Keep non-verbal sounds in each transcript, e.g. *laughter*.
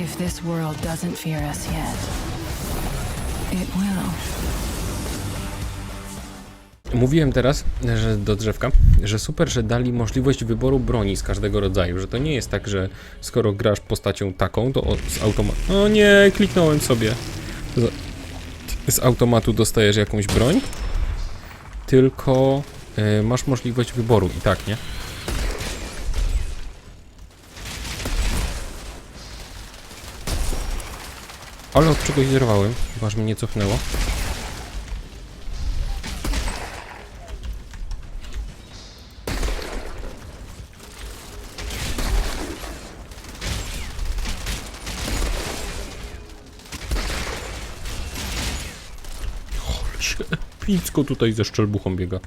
If this world doesn't fear us yet, it will. Mówiłem teraz, że do drzewka, że super, że dali możliwość wyboru broni z każdego rodzaju, że to nie jest tak, że skoro grasz postacią taką, to z automatu... O nie, kliknąłem sobie. Z, automatu dostajesz jakąś broń, tylko y, masz możliwość wyboru i tak, nie? Ale od czegoś zerwałem, aż mnie nie cofnęło. się epicko tutaj ze szczelbuchą biega.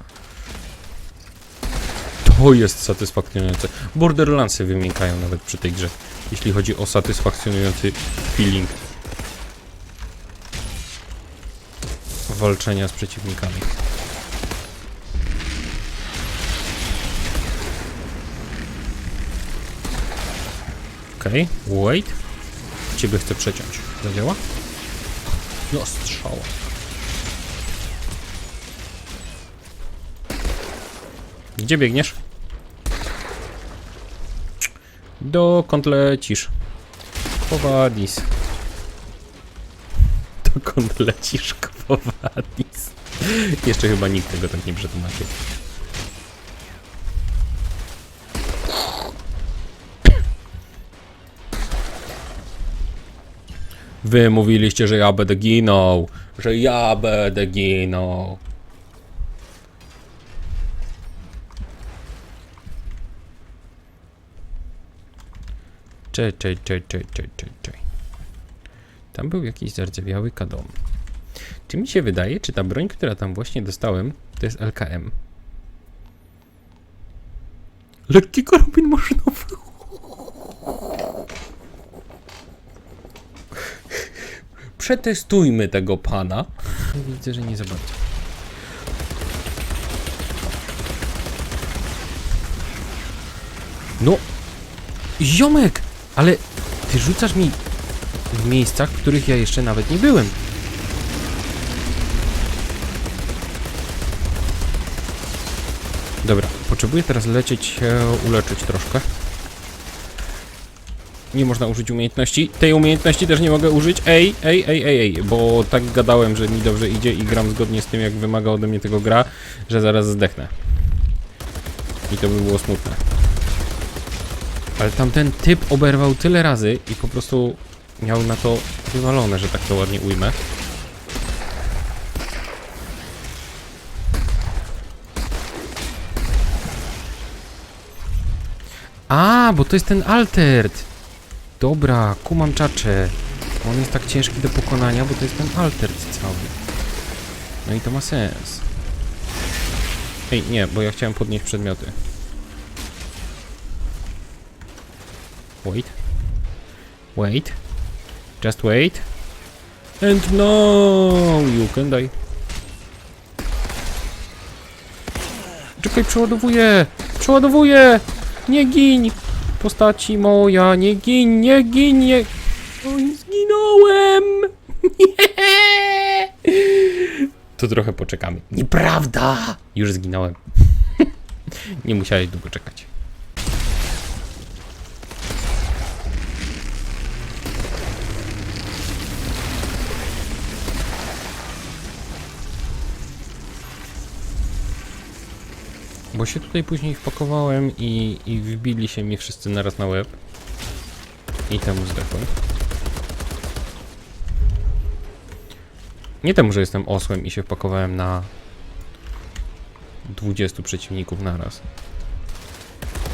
To jest satysfakcjonujące. Borderlandsy wymiękają nawet przy tej grze, jeśli chodzi o satysfakcjonujący feeling walczenia z przeciwnikami. Okej, okay, wait. Ciebie chcę przeciąć. Zadziała? No, strzała. Gdzie biegniesz? Dokąd lecisz? Kwowadis. Dokąd lecisz, Kwowadis? Jeszcze chyba nikt tego tak nie przetłumaczył. Wy mówiliście, że ja będę ginął, że ja będę ginął. Czej, czej, czej, czej, czej, czej. Tam był jakiś zardzewiały kadom. Czy mi się wydaje, czy ta broń, która tam właśnie dostałem, to jest LKM? Lekki karabin maszynowy. Przetestujmy tego pana. Widzę, że nie za bardzo. No, Ziomek! Ale ty rzucasz mi w miejscach, w których ja jeszcze nawet nie byłem. Dobra, potrzebuję teraz lecieć się uleczyć troszkę. Nie można użyć umiejętności. Tej umiejętności też nie mogę użyć. Ej, ej, ej, ej, ej, bo tak gadałem, że mi dobrze idzie i gram zgodnie z tym, jak wymaga ode mnie tego gra, że zaraz zdechnę. I to by było smutne. Ale tamten typ oberwał tyle razy i po prostu miał na to wywalone, że tak to ładnie ujmę. A, bo to jest ten altert. Dobra, kumam czacze. On jest tak ciężki do pokonania, bo to jest ten altert cały. No i to ma sens. Ej, nie, bo ja chciałem podnieść przedmioty. Wait. Wait. Just wait. And no, you can die. Czekaj, przeładowuję! Przeładowuję! Nie gin! Postaci moja, nie gin, nie gin, nie... Oj, zginąłem! *laughs* Nie! To trochę poczekamy. Nieprawda! Już zginąłem. *laughs* Nie musiałeś długo czekać. Bo się tutaj później wpakowałem i, i wbili się mi wszyscy naraz na łeb. I temu zdechłem. Nie temu, że jestem osłem i się wpakowałem na 20 przeciwników naraz.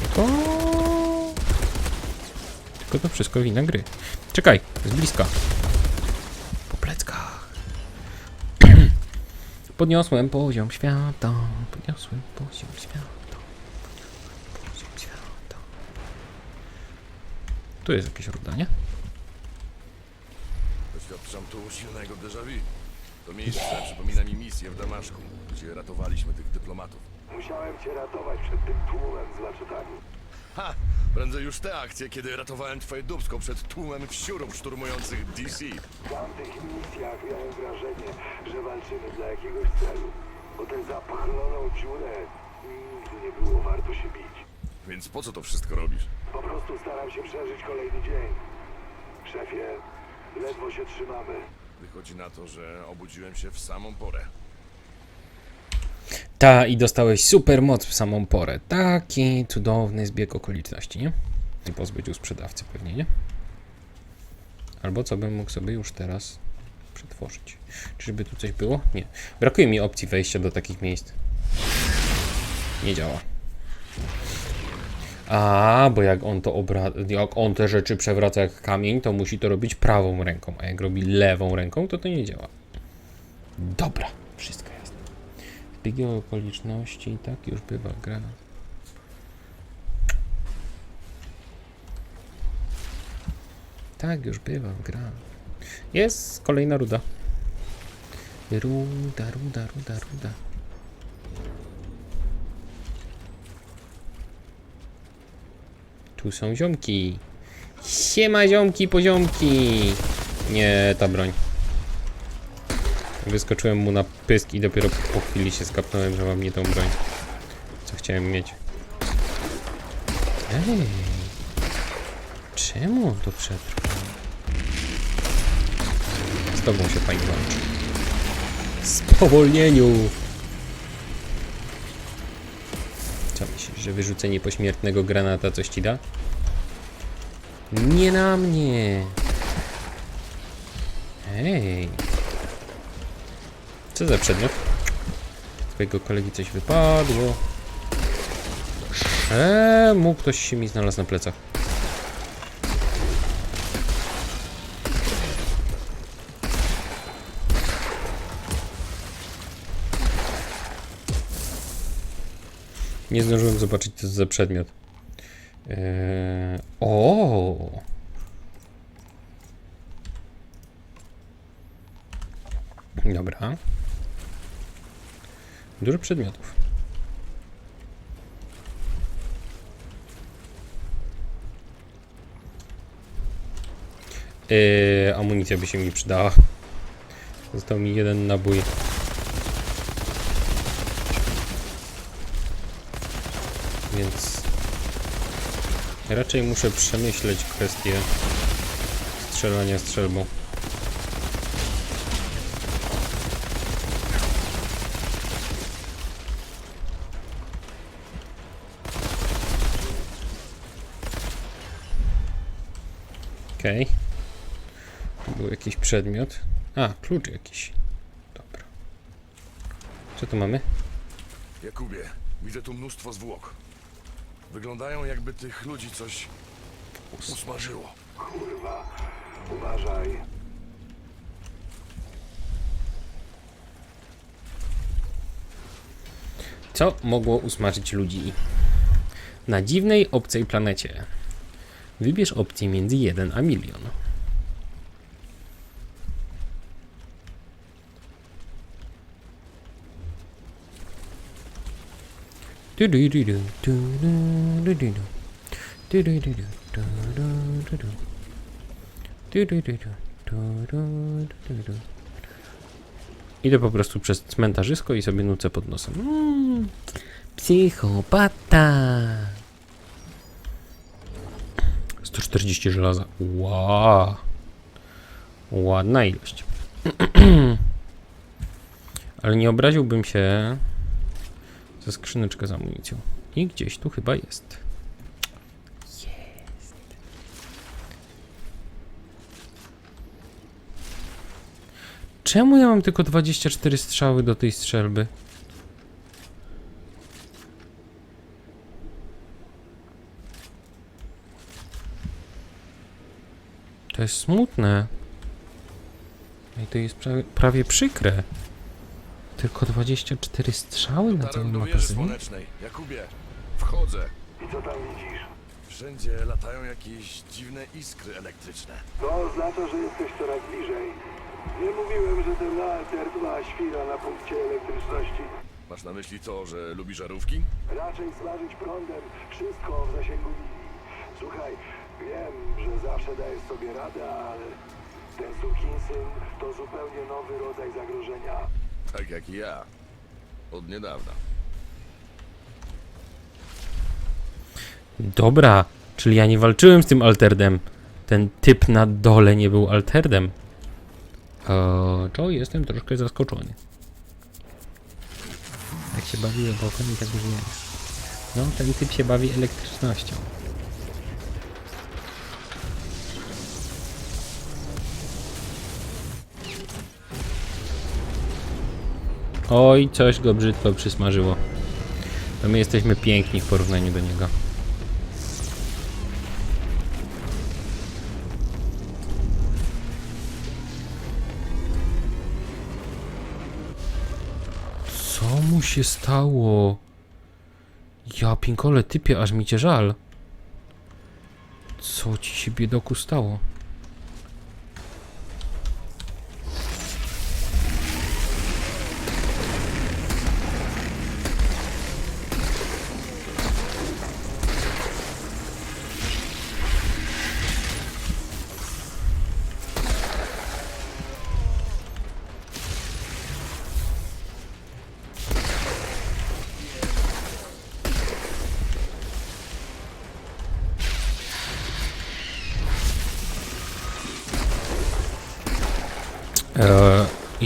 Tylko... Tylko to wszystko wina gry. Czekaj, z bliska. Po pleckach. *clears throat* Podniosłem poziom świata. Podniosłem poziom świata. Tu jest jakieś ruda, nie? Doświadczam tu silnego déjà vu. To miejsce przypomina mi misję w Damaszku, gdzie ratowaliśmy tych dyplomatów. Musiałem cię ratować przed tym tłumem z maczetami. Ha! Prędzej już te akcje, kiedy ratowałem twoje dubsko przed tłumem wsiurów szturmujących DC. W tamtych misjach miałem wrażenie, że walczymy dla jakiegoś celu. Bo tę zapchloną dziurę nigdy nie było warto się bić. Więc po co to wszystko robisz? Po prostu staram się przeżyć kolejny dzień. Szefie, ledwo się trzymamy. Wychodzi na to, że obudziłem się w samą porę. Ta i dostałeś super moc w samą porę. Taki cudowny zbieg okoliczności, nie? I pozbyć u sprzedawcy pewnie, nie? Albo co bym mógł sobie już teraz przetworzyć. Czyżby tu coś było? Nie. Brakuje mi opcji wejścia do takich miejsc. Nie działa. A, bo jak on to obra... jak on te rzeczy przewraca jak kamień, to musi to robić prawą ręką, a jak robi lewą ręką, to to nie działa. Dobra, wszystko jasne. Zbiegi okoliczności, tak już bywa gra. Tak już bywa gra. Jest kolejna ruda. Ruda, ruda, ruda, ruda. Tu są ziomki. Siema ziomki, poziomki. Nie, ta broń. Wyskoczyłem mu na pysk i dopiero po chwili się skapnąłem, że mam nie tą broń. Co chciałem mieć. Ej. Czemu on to przetrwał? Z tobą się pani walczy. Spowolnieniu! Co myślisz, że wyrzucenie pośmiertnego granata coś ci da? Nie na mnie! Ej! Co za przedmiot? Twojego kolegi coś wypadło. Czemu ktoś się mi znalazł na plecach? Nie zdążyłem zobaczyć, co za przedmiot. Eee, o! Dobra. Dużo przedmiotów. Yy, amunicja by się mi przydała. Został mi jeden nabój. Więc raczej muszę przemyśleć kwestię strzelania strzelbą. Okej. Tu Był jakiś przedmiot. A, klucz jakiś. Dobra. Co tu mamy? Jakubie, widzę tu mnóstwo zwłok. Wyglądają jakby tych ludzi coś usmażyło. Kurwa, uważaj. Co mogło usmażyć ludzi? Na dziwnej, obcej planecie. Wybierz opcję między 1 a milion. Idę po prostu przez cmentarzysko i sobie nucę pod nosem. Mm, psychopata. 140 żelaza. Wow. Ładna ilość. *clears throat* Ale nie obraziłbym się za skrzyneczkę z amunicją. I gdzieś tu chyba jest. Jest. Czemu ja mam tylko 24 strzały do tej strzelby? To jest smutne. I to jest prawie, prawie przykre. Tylko 24 strzały na Dotarłem całym do wieży magazynie? słonecznej. Jakubie, wchodzę. I co tam widzisz? Wszędzie latają jakieś dziwne iskry elektryczne. To oznacza, że jesteś coraz bliżej. Nie mówiłem, że ten Altert ma świra na punkcie elektryczności. Masz na myśli to, że lubi żarówki? Raczej smażyć prądem wszystko w zasięgu linii. Słuchaj, wiem, że zawsze dajesz sobie radę, ale ten sukinsyn to zupełnie nowy rodzaj zagrożenia. Tak jak i ja. Od niedawna. Dobra, czyli ja nie walczyłem z tym alterdem. Ten typ na dole nie był alterdem. Eee, to jestem troszkę zaskoczony. Jak się bawiłem bokiem i tak już nie No, ten typ się bawi elektrycznością. Oj, coś go brzydko przysmażyło. To my jesteśmy piękni w porównaniu do niego. Co mu się stało? Ja pinkole typie, aż mi cię żal. Co ci się biedoku stało?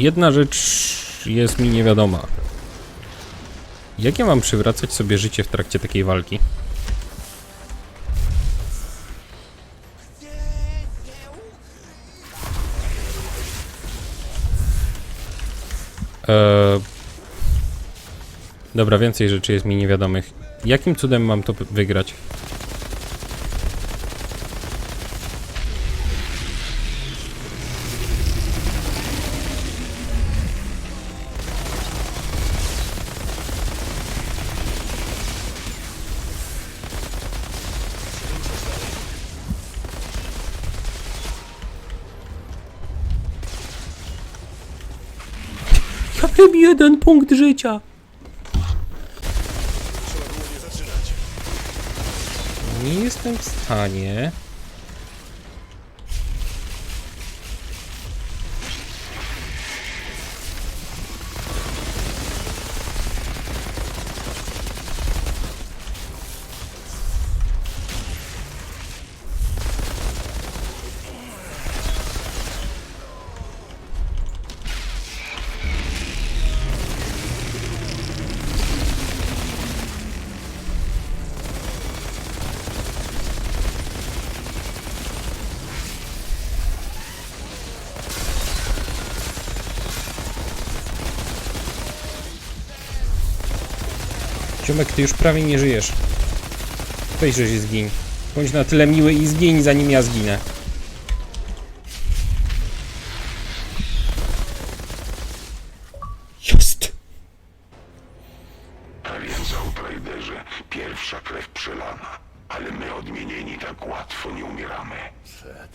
Jedna rzecz jest mi niewiadoma. Jak ja mam przywracać sobie życie w trakcie takiej walki? Eee, dobra, więcej rzeczy jest mi niewiadomych. Jakim cudem mam to wygrać? Punkt życia. Nie jestem w stanie. Ciomek, ty już prawie nie żyjesz. Weź, że się zgiń. Bądź na tyle miły i zgiń, zanim ja zginę. Jest! A więc, Outriderze, pierwsza krew przelana. Ale my odmienieni tak łatwo nie umieramy. Set.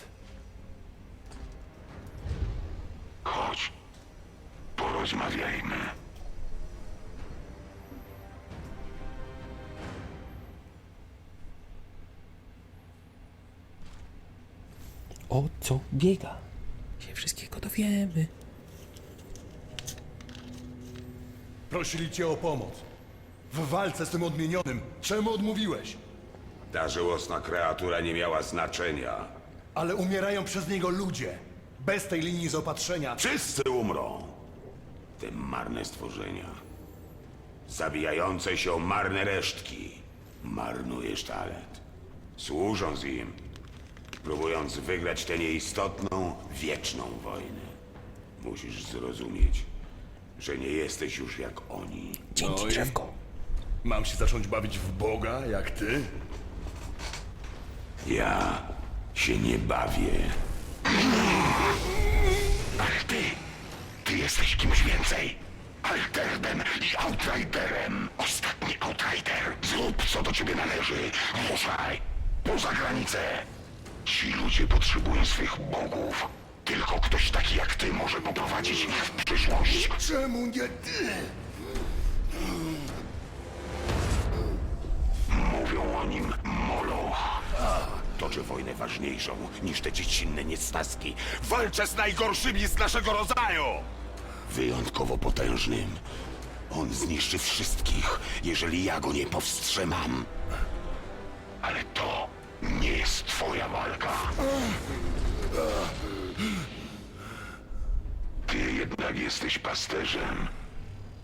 Chodź, porozmawiajmy. O co biega? Się wszystkiego dowiemy. Prosili cię o pomoc. W walce z tym odmienionym. Czemu odmówiłeś? Ta żałosna kreatura nie miała znaczenia. Ale umierają przez niego ludzie. Bez tej linii zaopatrzenia. Wszyscy umrą. Te marne stworzenia. Zabijające się o marne resztki. Marnujesz talent. Służąc im. Próbując wygrać tę nieistotną, wieczną wojnę. Musisz zrozumieć, że nie jesteś już jak oni. Dzięki i- drzewko. Mam się zacząć bawić w Boga, jak ty? Ja się nie bawię. Ale ty, ty jesteś kimś więcej. Alterdem i Outriderem. Ostatni Outrider. Zrób co do ciebie należy. Ruszaj. Poza granicę. Ci ludzie potrzebują swych bogów. Tylko ktoś taki jak ty może poprowadzić ich w przyszłość. Czemu nie ty? Mówią o nim Moloch. Toczę wojnę ważniejszą niż te dziecinne niestaski. Walczę z najgorszymi z naszego rodzaju! Wyjątkowo potężnym. On zniszczy wszystkich, jeżeli ja go nie powstrzymam. Ale to nie jest twoja walka. Ty jednak jesteś pasterzem.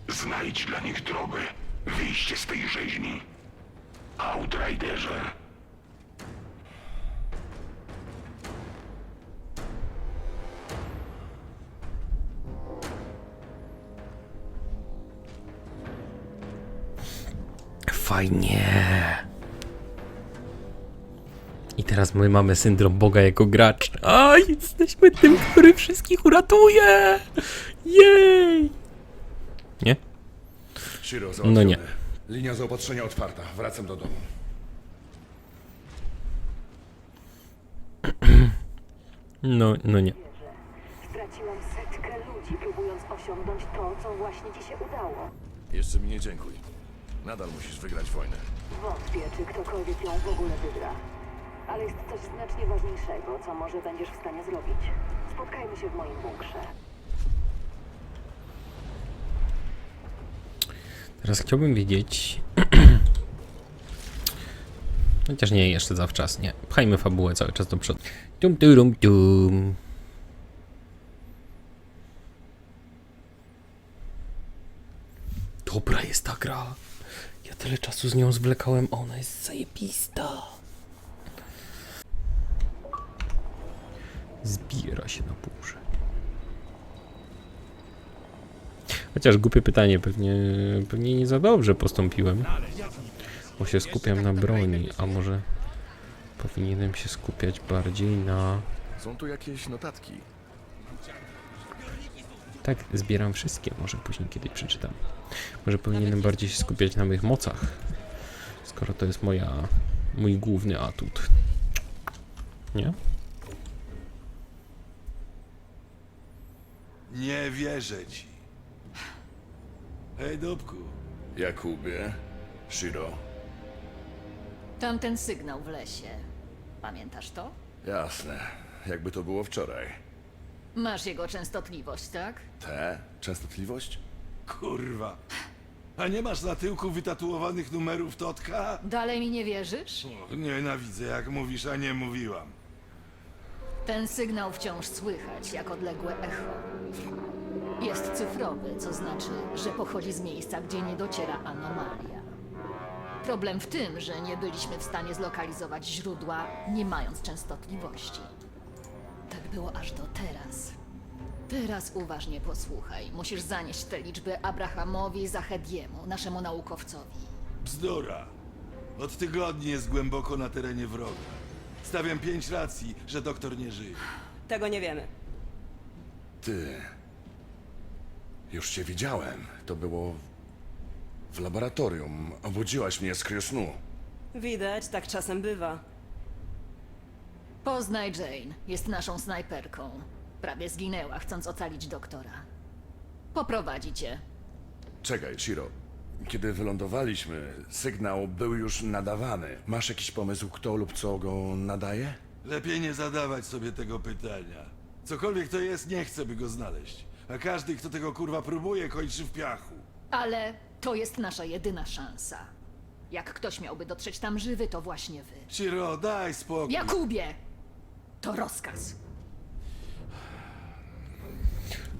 Znajdź dla nich drogę. Wyjście z tej rzeźni. Outriderze. Fajnie. Teraz my mamy syndrom Boga jako gracz. A, jesteśmy tym, który wszystkich uratuje! Jej! Nie? Shiro, No załatwione. nie. Linia zaopatrzenia otwarta. Wracam do domu. No, no nie. Straciłam setkę ludzi, próbując osiągnąć to, co właśnie ci się udało. Jeszcze mi nie dziękuj. Nadal musisz wygrać wojnę. Wątpię, czy ktokolwiek ją w ogóle wygra. Ale jest coś znacznie ważniejszego, co może będziesz w stanie zrobić. Spotkajmy się w moim bunkrze. Teraz chciałbym wiedzieć... *clears throat* Chociaż nie, jeszcze zawczas, nie. Pchajmy fabułę cały czas do przodu. Tum, turum, tum. Dobra jest ta gra. Ja tyle czasu z nią zwlekałem, ona jest zajebista. Zbiera się na burzę. Chociaż głupie pytanie, pewnie, pewnie nie za dobrze postąpiłem. Bo się skupiam na broni, a może powinienem się skupiać bardziej na... Są tu jakieś notatki. Tak, zbieram wszystkie, może później kiedyś przeczytam. Może powinienem bardziej się skupiać na moich mocach, skoro to jest moja, mój główny atut. Nie? Nie wierzę ci. Hej, dupku. Jakubie, Shiro. Tamten sygnał w lesie. Pamiętasz to? Jasne. Jakby to było wczoraj. Masz jego częstotliwość, tak? Te? Częstotliwość? Kurwa. A nie masz na tyłku wytatuowanych numerów Totka? Dalej mi nie wierzysz? O, Nienawidzę, jak mówisz, a nie mówiłam. Ten sygnał wciąż słychać, jak odległe echo. Jest cyfrowy, co znaczy, że pochodzi z miejsca, gdzie nie dociera anomalia. Problem w tym, że nie byliśmy w stanie zlokalizować źródła, nie mając częstotliwości. Tak było aż do teraz. Teraz uważnie posłuchaj. Musisz zanieść te liczby Abrahamowi Zahediemu, naszemu naukowcowi. Bzdura. Od tygodni jest głęboko na terenie wroga. Stawiam pięć racji, że doktor nie żyje. Tego nie wiemy. Ty. Już cię widziałem. To było w laboratorium. Obudziłaś mnie z kriosnu. Widać, tak czasem bywa. Poznaj Jane. Jest naszą snajperką. Prawie zginęła, chcąc ocalić doktora. Poprowadzi cię. Czekaj, Shiro. Kiedy wylądowaliśmy, sygnał był już nadawany. Masz jakiś pomysł, kto lub co go nadaje? Lepiej nie zadawać sobie tego pytania. Cokolwiek to jest, nie chcę, by go znaleźć. A każdy, kto tego kurwa próbuje, kończy w piachu. Ale to jest nasza jedyna szansa. Jak ktoś miałby dotrzeć tam żywy, to właśnie wy. Ciro, daj spokój. Jakubie! To rozkaz.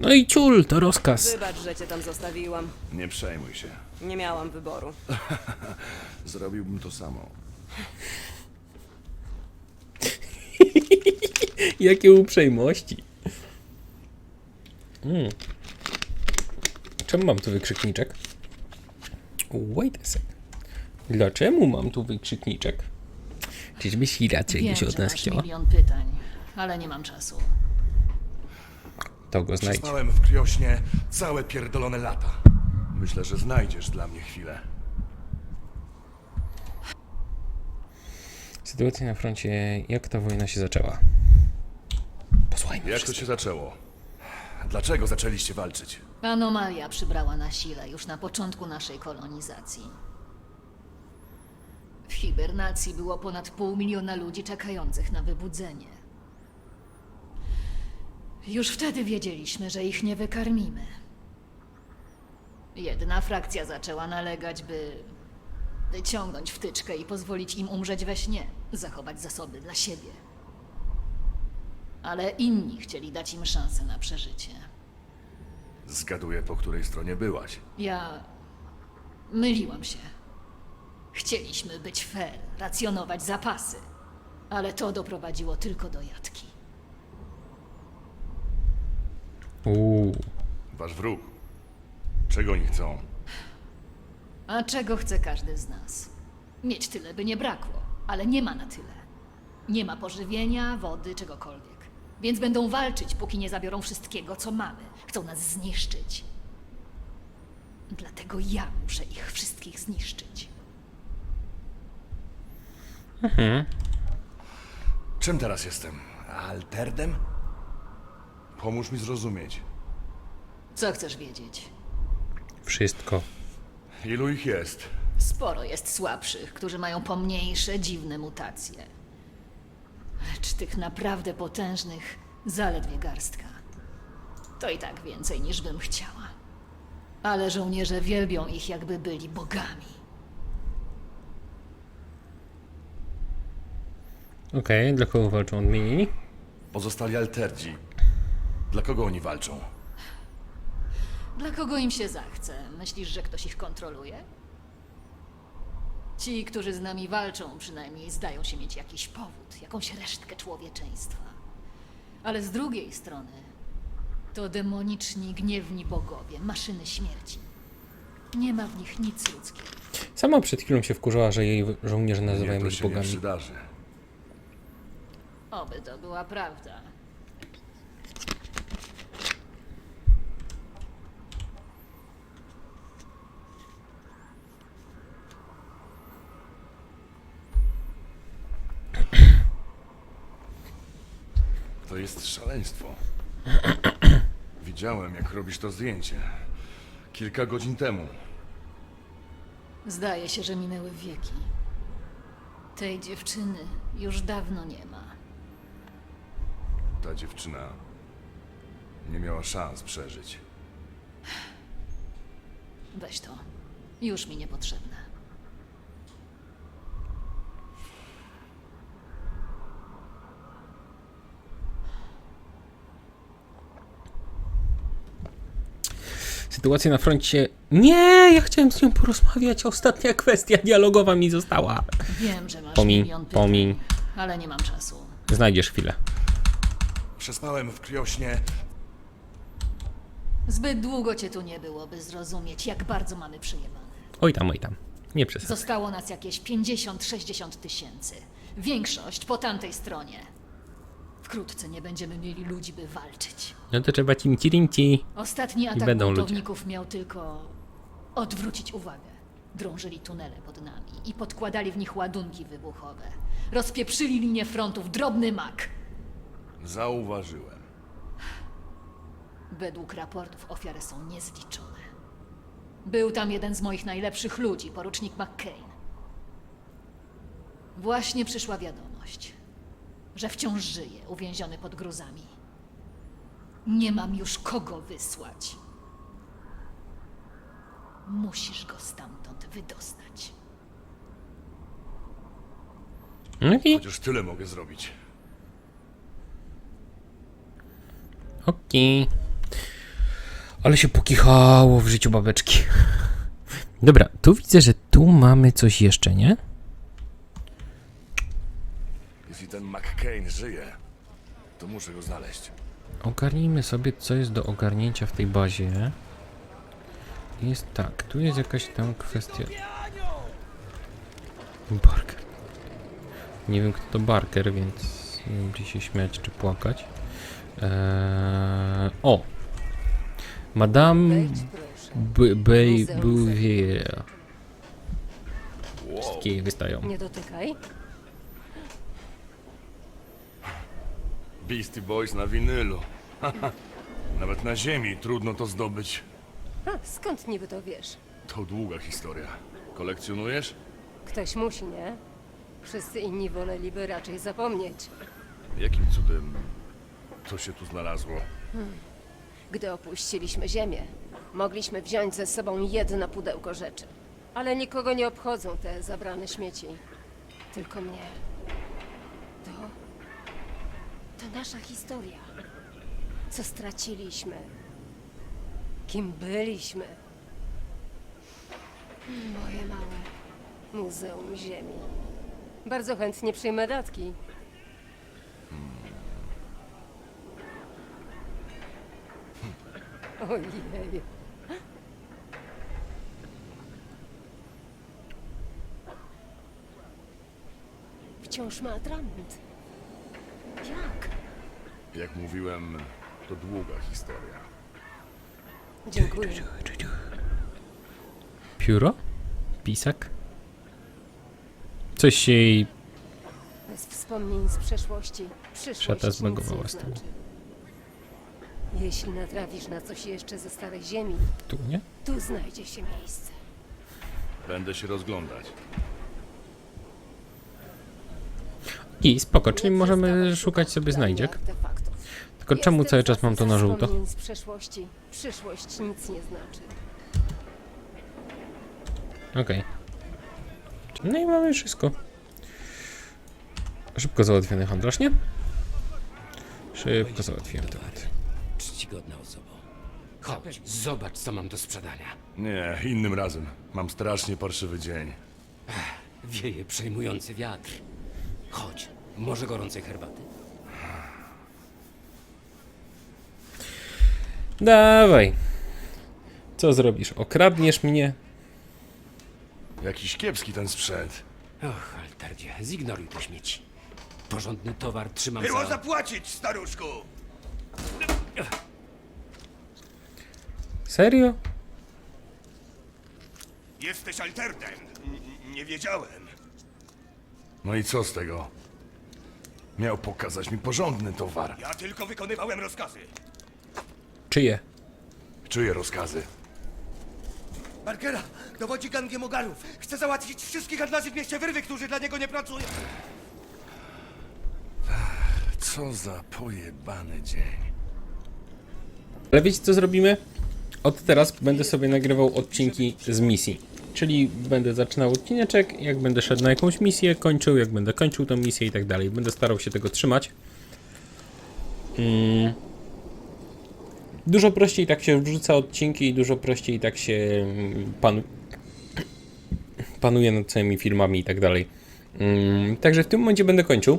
No i ciul, to rozkaz. Wybacz, że cię tam zostawiłam. Nie przejmuj się. Nie miałam wyboru. *laughs* Zrobiłbym to samo. *laughs* Jakie uprzejmości. Mm. Czemu mam tu wykrzykniczek? Wait a sec. Dlaczego mam tu wykrzykniczek? Czyżby Sira Wiem, od że nas masz chciała? milion pytań, ale nie mam czasu. To go znajdź. Spałem w kriośnie całe pierdolone lata. Myślę, że znajdziesz dla mnie chwilę. Sytuacja na froncie, jak ta wojna się zaczęła? Posłuchajmy Jak to się zaczęło? Dlaczego zaczęliście walczyć? Anomalia przybrała na sile już na początku naszej kolonizacji. W hibernacji było ponad pół miliona ludzi czekających na wybudzenie. Już wtedy wiedzieliśmy, że ich nie wykarmimy. Jedna frakcja zaczęła nalegać, by wyciągnąć wtyczkę i pozwolić im umrzeć we śnie, zachować zasoby dla siebie. Ale inni chcieli dać im szansę na przeżycie. Zgaduję, po której stronie byłaś. Ja myliłam się. Chcieliśmy być fair, racjonować zapasy, ale to doprowadziło tylko do jatki. Uuu. Wasz wróg. Czego oni chcą? A czego chce każdy z nas? Mieć tyle, by nie brakło, ale nie ma na tyle. Nie ma pożywienia, wody, czegokolwiek. Więc będą walczyć, póki nie zabiorą wszystkiego, co mamy. Chcą nas zniszczyć. Dlatego ja muszę ich wszystkich zniszczyć. Czym teraz jestem? Alterdem? Pomóż mi zrozumieć. Co chcesz wiedzieć? Wszystko. Ilu ich jest? Sporo jest słabszych, którzy mają pomniejsze, dziwne mutacje. Lecz tych naprawdę potężnych zaledwie garstka. To i tak więcej niż bym chciała. Ale żołnierze wielbią ich, jakby byli bogami. Okej, dla kogo walczą odmienieni? Pozostali alterdzi. Dla kogo oni walczą? Dla kogo im się zachce? Myślisz, że ktoś ich kontroluje? Ci, którzy z nami walczą, przynajmniej zdają się mieć jakiś powód, jakąś resztkę człowieczeństwa. Ale z drugiej strony to demoniczni, gniewni bogowie, maszyny śmierci. Nie ma w nich nic ludzkiego. Sama przed chwilą się wkurzała, że jej żołnierze nazywają ich bogami. przydarzy. Oby to była prawda. To jest szaleństwo. *clears throat* Widziałem, jak robisz to zdjęcie. Kilka godzin temu. Zdaje się, że minęły wieki. Tej dziewczyny już dawno nie ma. Ta dziewczyna nie miała szans przeżyć. Weź to. Już mi niepotrzebne. Sytuacja na froncie. Nie, ja chciałem z nią porozmawiać. Ostatnia kwestia dialogowa mi została. Wiem, że masz Pomiń, milion pytań, pomiń. ale nie mam czasu. Znajdziesz chwilę. Przespałem w kriośnie. Zbyt długo cię tu nie było, by zrozumieć, jak bardzo mamy przejebane. Oj tam, oj tam. Nie przesadzaj. Zostało nas jakieś 50-60 tysięcy. Większość po tamtej stronie. Wkrótce nie będziemy mieli ludzi, by walczyć. No to trzeba cimci rimci. Ostatni atak będą ludzie. buntowników miał tylko odwrócić uwagę. Drążyli tunele pod nami i podkładali w nich ładunki wybuchowe. Rozpieprzyli linię frontu w drobny mak. Zauważyłem. Według raportów ofiary są niezliczone. Był tam jeden z moich najlepszych ludzi, porucznik McCain. Właśnie przyszła wiadomość, że wciąż żyje, uwięziony pod gruzami. Nie mam już kogo wysłać. Musisz go stamtąd wydostać. Okej, Chociaż tyle mogę zrobić. okej. Ale się pokichało w życiu babeczki. *laughs* Dobra, tu widzę, że tu mamy coś jeszcze, nie? Jeśli ten McCain żyje, to muszę go znaleźć. Ogarnijmy sobie, co jest do ogarnięcia w tej bazie. Jest tak, tu jest jakaś tam kwestia... Barker. Nie wiem, kto to Barker, więc nie wiem, czy się śmiać, czy płakać. Eee, o! Madame Bouvier. Wszystkie jej wystają. Nie dotykaj. Beastie Boys na winylu. *laughs* Nawet na ziemi trudno to zdobyć. Skąd niby to wiesz? To długa historia. Kolekcjonujesz? Ktoś musi, nie? Wszyscy inni woleliby raczej zapomnieć. Jakim cudem to się tu znalazło? Gdy opuściliśmy Ziemię, mogliśmy wziąć ze sobą jedno pudełko rzeczy. Ale nikogo nie obchodzą te zabrane śmieci. Tylko mnie. To. To nasza historia. Co straciliśmy. Kim byliśmy. Moje małe Muzeum Ziemi. Bardzo chętnie przyjmę datki. Ojej. Wciąż ma atrament. Jak? Jak mówiłem, to długa historia. Dziękuję. Pióro? Pisak? Coś jej... Bez wspomnień z przeszłości. Przyszłość Szata nic zbagowała nie z tym. znaczy. Jeśli natrafisz na coś jeszcze ze starej ziemi, Tu, nie? tu znajdzie się miejsce. Będę się rozglądać. I spoko, czyli możemy szukać sobie znajdziek. Tylko czemu cały czas mam to na żółto? z przeszłości. Przyszłość nic nie znaczy. Okej. No i mamy wszystko. Szybko załatwiony handlarz, nie? Szybko załatwiłem temat. Czcigodna osoba. Chodź, zobacz, co mam do sprzedania. Nie, innym razem. Mam strasznie parszywy dzień. Wieje przejmujący wiatr. Chodź, może gorącej herbaty? Dawaj. Co zrobisz? Okradniesz mnie? Jakiś kiepski ten sprzęt. Och, Alterdzie, zignoruj te śmieci. Porządny towar trzymam Było za... zapłacić, staruszku! Serio? Jesteś altertem. N- nie wiedziałem. No i co z tego? Miał pokazać mi porządny towar. Ja tylko wykonywałem rozkazy. Czyje? Czyje rozkazy? Barkera dowodzi gangiem ogarów. Chce załatwić wszystkich handlarzy w mieście wyrwy, którzy dla niego nie pracują. Co za pojebany dzień. Ale wiecie co zrobimy? Od teraz będę sobie nagrywał odcinki z misji. Czyli będę zaczynał odcineczek, jak będę szedł na jakąś misję, kończył, jak będę kończył tą misję i tak dalej. Będę starał się tego trzymać. Mm. Dużo prościej tak się wrzuca odcinki i dużo prościej tak się mm, pan... panuje nad całymi filmami i tak dalej. Mm, Także w tym momencie będę kończył.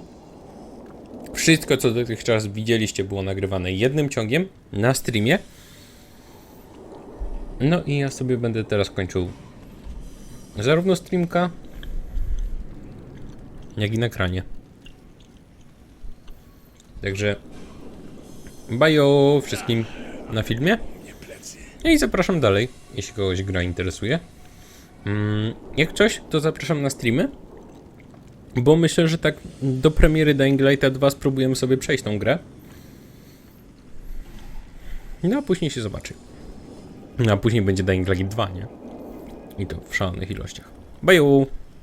Wszystko, co dotychczas widzieliście, było nagrywane jednym ciągiem na streamie. No i ja sobie będę teraz kończył zarówno streamka, jak i nagranie. Także bajo wszystkim na filmie. No i zapraszam dalej, jeśli kogoś gra interesuje. Mm, jak coś, to zapraszam na streamy. Bo myślę, że tak do premiery Dying Lighta 2 spróbujemy sobie przejść tą grę. No a później się zobaczy. No a później będzie Dying Light 2, nie? I to w szalonych ilościach. Bye!